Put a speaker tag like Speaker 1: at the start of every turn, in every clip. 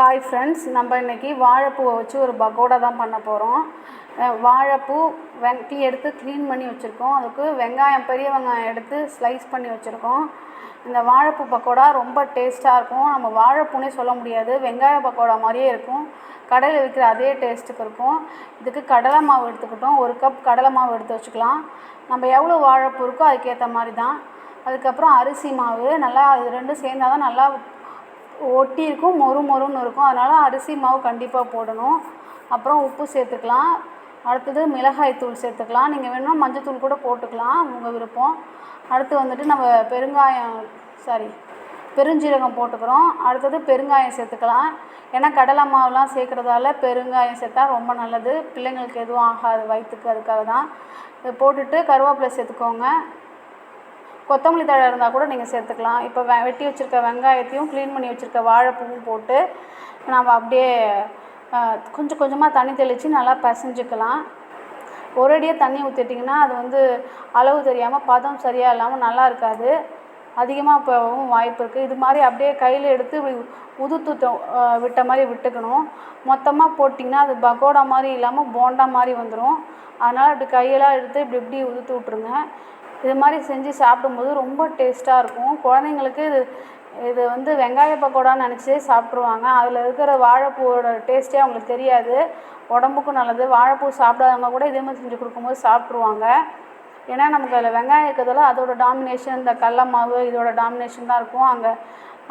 Speaker 1: Hi friends நம்ம இன்றைக்கி வாழைப்பூவை வச்சு ஒரு பகோடா தான் பண்ண போகிறோம் வாழைப்பூ வெங் டீ எடுத்து க்ளீன் பண்ணி வச்சுருக்கோம். அதுக்கு வெங்காயம் பெரிய வெங்காயம் எடுத்து ஸ்லைஸ் பண்ணி வச்சுருக்கோம். இந்த வாழைப்பூ பக்கோடா ரொம்ப டேஸ்ட்டாக இருக்கும். நம்ம வாழைப்பூனே சொல்ல முடியாது. வெங்காய பக்கோடா மாதிரியே இருக்கும். கடையில் விற்கிற அதே டேஸ்ட்டுக்கு இருக்கும். இதுக்கு கடலை மாவு எடுத்துக்கிட்டோம். ஒரு கப் கடலை மாவு எடுத்து வச்சுக்கலாம். நம்ம எவ்வளோ வாழைப்பூ இருக்கோ அதுக்கேற்ற மாதிரி தான். அதுக்கப்புறம் அரிசி மாவு நல்லா அது ரெண்டும் சேர்ந்தா தான் நல்லா ஒட்டி இருக்கும் மொறு மொறுன்னு இருக்கும். அதனால் அரிசி மாவு கண்டிப்பாக போடணும். அப்புறம் உப்பு சேர்த்துக்கலாம். அடுத்தது மிளகாய் தூள் சேர்த்துக்கலாம். நீங்கள் வேணும்னா மஞ்சத்தூள் கூட போட்டுக்கலாம் உங்கள் விருப்பம். அடுத்து வந்துட்டு நம்ம பெருங்காயம் சாரி பெருஞ்சீரகம் போட்டுக்கிறோம். அடுத்தது பெருங்காயம் சேர்த்துக்கலாம். ஏன்னா கடலை மாவுலாம் சேர்க்குறதால பெருங்காயம் சேர்த்தா ரொம்ப நல்லது. பிள்ளைங்களுக்கு எதுவும் ஆகாது வயிற்றுக்கு அதுக்காக தான் போட்டுட்டு கருவேப்பிலை சேர்த்துக்கோங்க. கொத்தமல்லி தழை இருந்தால் கூட நீங்கள் சேர்த்துக்கலாம். இப்போ வெ வெட்டி வச்சுருக்க வெங்காயத்தையும் க்ளீன் பண்ணி வச்சுருக்க வாழைப்பூவும் போட்டு நம்ம அப்படியே கொஞ்சம் கொஞ்சமாக தண்ணி தெளித்து நல்லா பிசைஞ்சுக்கலாம். அடியாக தண்ணி ஊற்றிட்டிங்கன்னா அது வந்து அளவு தெரியாமல் பதம் சரியாக இல்லாமல் நல்லா இருக்காது. அதிகமாக போகவும் வாய்ப்பு இருக்குது இது மாதிரி அப்படியே கையில் எடுத்து இப்படி உதுத்து விட்ட மாதிரி விட்டுக்கணும். மொத்தமாக போட்டிங்கன்னா அது பகோடா மாதிரி இல்லாமல் போண்டா மாதிரி வந்துடும் அதனால் இப்படி கையெல்லாம் எடுத்து இப்படி இப்படி உதுத்து விட்ருங்க இது மாதிரி செஞ்சு சாப்பிடும்போது ரொம்ப டேஸ்ட்டாக இருக்கும். குழந்தைங்களுக்கு இது இது வந்து வெங்காய பக்கோடான்னு நினச்சே சாப்பிட்ருவாங்க அதில் இருக்கிற வாழைப்பூவோட டேஸ்ட்டே அவங்களுக்கு தெரியாது. உடம்புக்கும் நல்லது. வாழைப்பூ சாப்பிடாதவங்க கூட இதே மாதிரி செஞ்சு கொடுக்கும்போது சாப்பிட்ருவாங்க ஏன்னா நமக்கு அதில் வெங்காயம் இருக்கிறதுல அதோட டாமினேஷன் இந்த கடல மாவு இதோட டாமினேஷன் தான் இருக்கும். அங்கே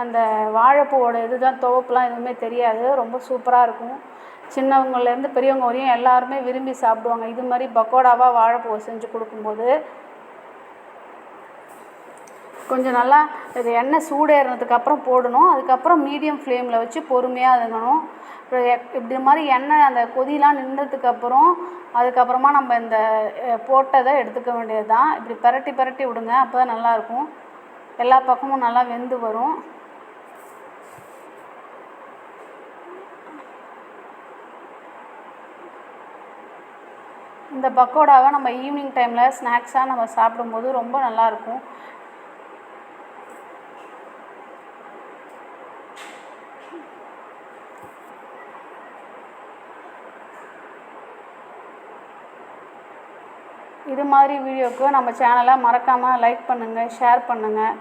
Speaker 1: அந்த வாழைப்பூவோட இதுதான் துவப்புலாம் எதுவுமே தெரியாது. ரொம்ப சூப்பராக இருக்கும். சின்னவங்கலேருந்து பெரியவங்க வரையும் எல்லாருமே விரும்பி சாப்பிடுவாங்க. இது மாதிரி பக்கோடாவாக வாழைப்பூவை செஞ்சு கொடுக்கும்போது கொஞ்சம் நல்லா இது எண்ணெய் சூடேறினதுக்கு அப்புறம் போடணும். அதுக்கப்புறம் மீடியம் ஃப்ளேமில் வச்சு பொறுமையாக அதுங்கணும் இப்படி மாதிரி எண்ணெய் அந்த கொதிலாம் நின்றதுக்கு அப்புறம் அதுக்கப்புறமா நம்ம இந்த போட்டதை எடுத்துக்க வேண்டியது தான் இப்படி பிரட்டி பிரட்டி விடுங்க அப்போ தான் நல்லாயிருக்கும். எல்லா பக்கமும் நல்லா வெந்து வரும். இந்த பக்கோடாவை நம்ம ஈவினிங் டைமில் ஸ்நாக்ஸாக நம்ம சாப்பிடும்போது ரொம்ப நல்லாயிருக்கும். இது மாதிரி வீடியோக்கு நம்ம சேனலை மறக்காமல் லைக் பண்ணுங்கள் ஷேர் பண்ணுங்கள்